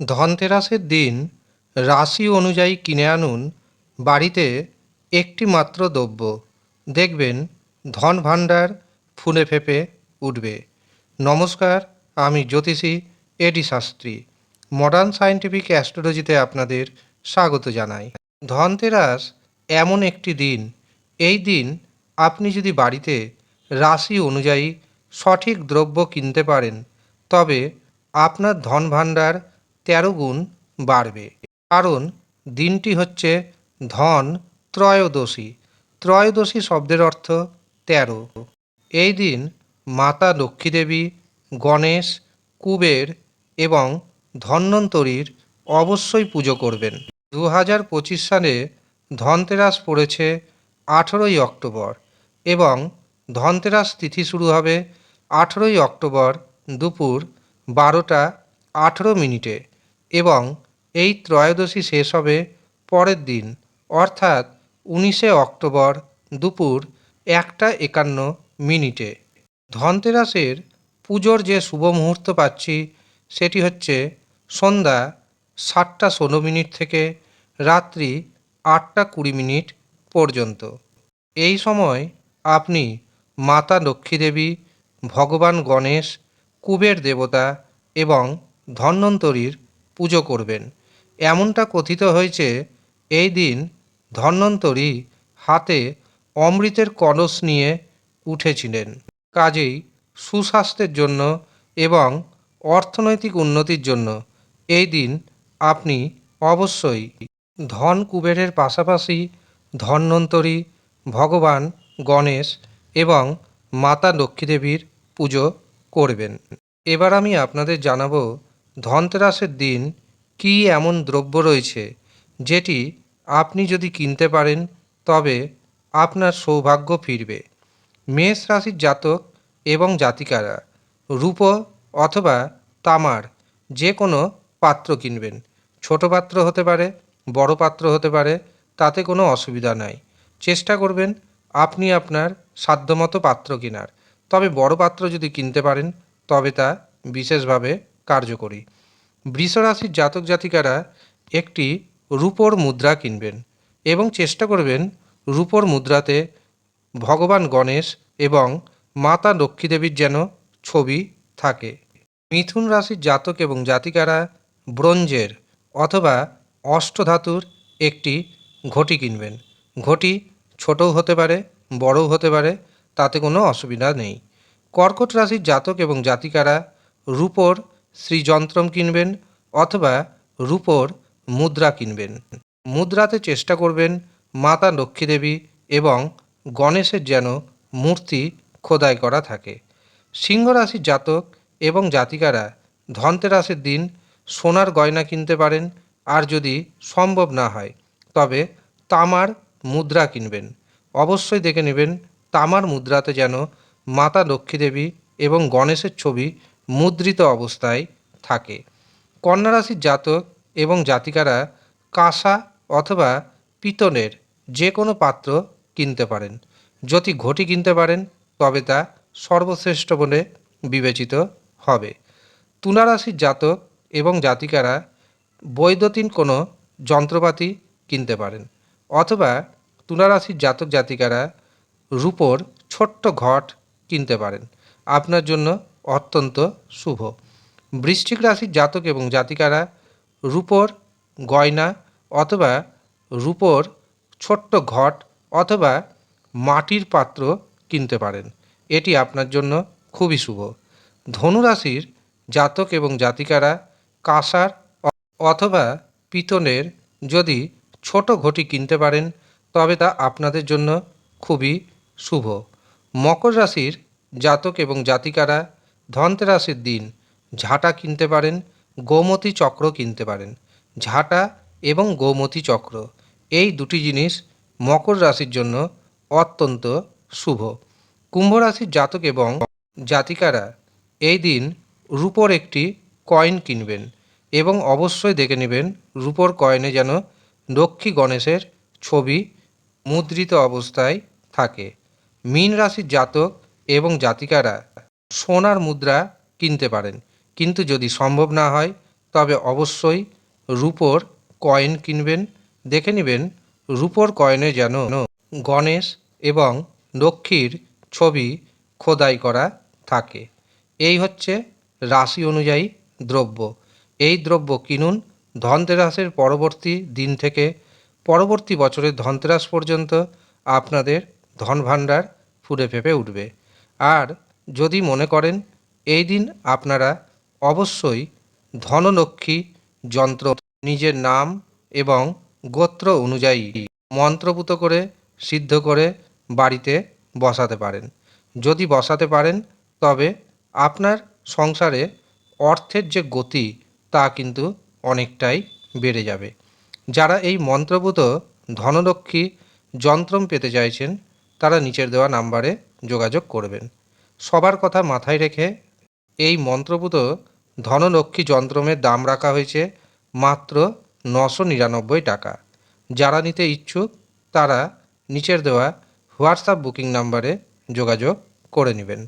ধনতেরাসের দিন রাশি অনুযায়ী কিনে আনুন, বাড়িতে একটি মাত্র দ্রব্য। দেখবেন ধন ভাণ্ডার ফুলে ফেপে উঠবে। নমস্কার, আমি জ্যোতিষী এডি শাস্ত্রী। মডার্ন সায়েন্টিফিক অ্যাস্ট্রোলজিতে আপনাদের স্বাগত জানাই। ধনতেরাস এমন একটি দিন। এই দিন আপনি যদি বাড়িতে রাশি অনুযায়ী সঠিক দ্রব্য কিনতে পারেন, তবে আপনার ধন ভাণ্ডার তেরো গুণ বাড়বে। কারণ দিনটি হচ্ছে ধন ত্রয়োদশী। ত্রয়োদশী শব্দের অর্থ তেরো। এই দিন মাতা লক্ষ্মী দেবী গণেশ, কুবের এবং ধন্বন্তরীর অবশ্যই পুজো করবেন। দু হাজার পঁচিশ সালে ধনতেরাস পড়েছে আঠেরোই অক্টোবর এবং ধনতেরাস তিথি শুরু হবে আঠেরোই অক্টোবর দুপুর বারোটা আঠেরো মিনিটে। এবং এই ত্রয়োদশী শেষ হবে পরের দিন, অর্থাৎ উনিশে অক্টোবর দুপুর একটা একান্ন মিনিটে। ধনতেরাসের পুজোর যে শুভ মুহূর্ত পাচ্ছি, সেটি হচ্ছে সন্ধ্যা সাতটা ষোলো মিনিট থেকে রাত্রি আটটা কুড়ি মিনিট পর্যন্ত। এই সময় আপনি মাতা লক্ষ্মী দেবী ভগবান গণেশ, কুবের দেবতা এবং ধন্বন্তরীর পুজো করবেন। এমনটা কথিত হয়েছে, এই দিন ধন্বন্তরী হাতে অমৃতের কলস নিয়ে উঠেছিলেন। কাজেই সুস্বাস্থ্যের জন্য এবং অর্থনৈতিক উন্নতির জন্য এই দিন আপনি অবশ্যই ধন কুবেরের পাশাপাশি ধন্বন্তরী, ভগবান, গণেশ এবং মাতা লক্ষ্মীদেবীর পুজো করবেন। এবার আমি আপনাদের জানাব ধনতেরাসের দিন কী এমন দ্রব্য রয়েছে, যেটি আপনি যদি কিনতে পারেন, তবে আপনার সৌভাগ্য ফিরবে। মেষ রাশির জাতক এবং জাতিকারা, রূপ অথবা তামার যে কোনো পাত্র কিনবেন। ছোট পাত্র হতে পারে, বড় পাত্র হতে পারে, তাতে কোনো অসুবিধা নাই। চেষ্টা করবেন আপনি আপনার সাধ্যমতো পাত্র কেনার। তবে বড় পাত্র যদি কিনতে পারেন, তবে তা বিশেষভাবে কার্যকরী। বৃষরাশির জাতক জাতিকারা একটি রূপোর মুদ্রা কিনবেন এবং চেষ্টা করবেন রূপোর মুদ্রাতে ভগবান গণেশ এবং মাতা লক্ষ্মী দেবীর যেন ছবি থাকে। মিথুন রাশির জাতক এবং জাতিকারা ব্রোঞ্জের অথবা অষ্টধাতুর একটি ঘটি কিনবেন। ঘটি ছোটও হতে পারে, বড়ও হতে পারে, তাতে কোনো অসুবিধা নেই। কর্কট রাশির জাতক এবং জাতিকারা রূপোর শ্রীযন্ত্রম কিনবেন অথবা রূপোর মুদ্রা কিনবেন। মুদ্রাতে চেষ্টা করবেন মাতা লক্ষ্মী দেবী এবং গণেশের যেন মূর্তি খোদাই করা থাকে। সিংহ রাশির জাতক এবং জাতিকারা ধনতেরাসের দিন সোনার গয়না কিনতে পারেন, আর যদি সম্ভব না হয়, তবে তামার মুদ্রা কিনবেন। অবশ্যই দেখে নেবেন তামার মুদ্রাতে যেন মাতা লক্ষ্মী দেবী এবং গণেশের ছবি মুদ্রিত অবস্থায় থাকে। কন্যা রাশির জাতক এবং জাতিকারা কাঁসা অথবা পিতলের যে কোনো পাত্র কিনতে পারেন। যদি ঘটি কিনতে পারেন, তবে তা সর্বশ্রেষ্ঠ বলে বিবেচিত হবে। তুলা রাশির জাতক এবং জাতিকারা বৈদ্যুতিন কোনো যন্ত্রপাতি কিনতে পারেন অথবা তুলা রাশির জাতক জাতিকারা রূপোর ছোট্ট ঘট কিনতে পারেন। আপনার জন্য অত্যন্ত শুভ। বৃশ্চিক রাশির জাতক এবং জাতিকারা রূপোর গয়না অথবা রূপোর ছোট্ট ঘট অথবা মাটির পাত্র কিনতে পারেন। এটি আপনার জন্য খুবই শুভ। ধনুরাশির জাতক এবং জাতিকারা কাঁসার অথবা পিতলের যদি ছোট ঘটি কিনতে পারেন, তবে তা আপনাদের জন্য খুবই শুভ। মকর রাশির জাতক এবং জাতিকারা ধনতেরাসের দিন ঝাঁটা কিনতে পারেন, গোমতী চক্র কিনতে পারেন। ঝাঁটা এবং গোমতী চক্র, এই দুটি জিনিস মকর রাশির জন্য অত্যন্ত শুভ। কুম্ভ রাশির জাতক এবং জাতিকারা এই দিন রূপোর একটি কয়েন কিনবেন এবং অবশ্যই দেখে নেবেন রূপোর কয়েনে যেন লক্ষ্মী গণেশের ছবি মুদ্রিত অবস্থায় থাকে। মীন রাশির জাতক এবং জাতিকারা সোনার মুদ্রা কিনতে পারেন। কিন্তু যদি সম্ভব না হয়, তবে অবশ্যই রূপোর কয়েন কিনবেন। দেখে নেবেন রূপোর কয়েনে যেন গণেশ এবং লক্ষ্মীর ছবি খোদাই করা থাকে। এই হচ্ছে রাশি অনুযায়ী দ্রব্য। এই দ্রব্য কিনুন ধনতেরাসের পরবর্তী দিন থেকে। পরবর্তী বছরের ধনতেরাস পর্যন্ত আপনাদের ধনভাণ্ডার ফুলে ফেঁপে উঠবে। আর যদি মনে করেন, এই দিন আপনারা অবশ্যই ধনলক্ষ্মী যন্ত্র নিজের নাম এবং গোত্র অনুযায়ী মন্ত্রপুত করে সিদ্ধ করে বাড়িতে বসাতে পারেন। যদি বসাতে পারেন, তবে আপনার সংসারে অর্থের যে গতি, তা কিন্তু অনেকটাই বেড়ে যাবে। যারা এই মন্ত্রপুত ধনলক্ষ্মী যন্ত্রম পেতে চাইছেন, তারা নিচের দেওয়া নাম্বারে যোগাযোগ করবেন। সবার কথা মাথায় রেখে এই মন্ত্রপুত ধনলক্ষ্মী যন্ত্রমের দাম রাখা হয়েছে মাত্র নশো নিরানব্বই টাকা। যারা নিতে ইচ্ছুক, তারা নিচের দেওয়া হোয়াটসঅ্যাপ বুকিং নাম্বারে যোগাযোগ করে নেবেন।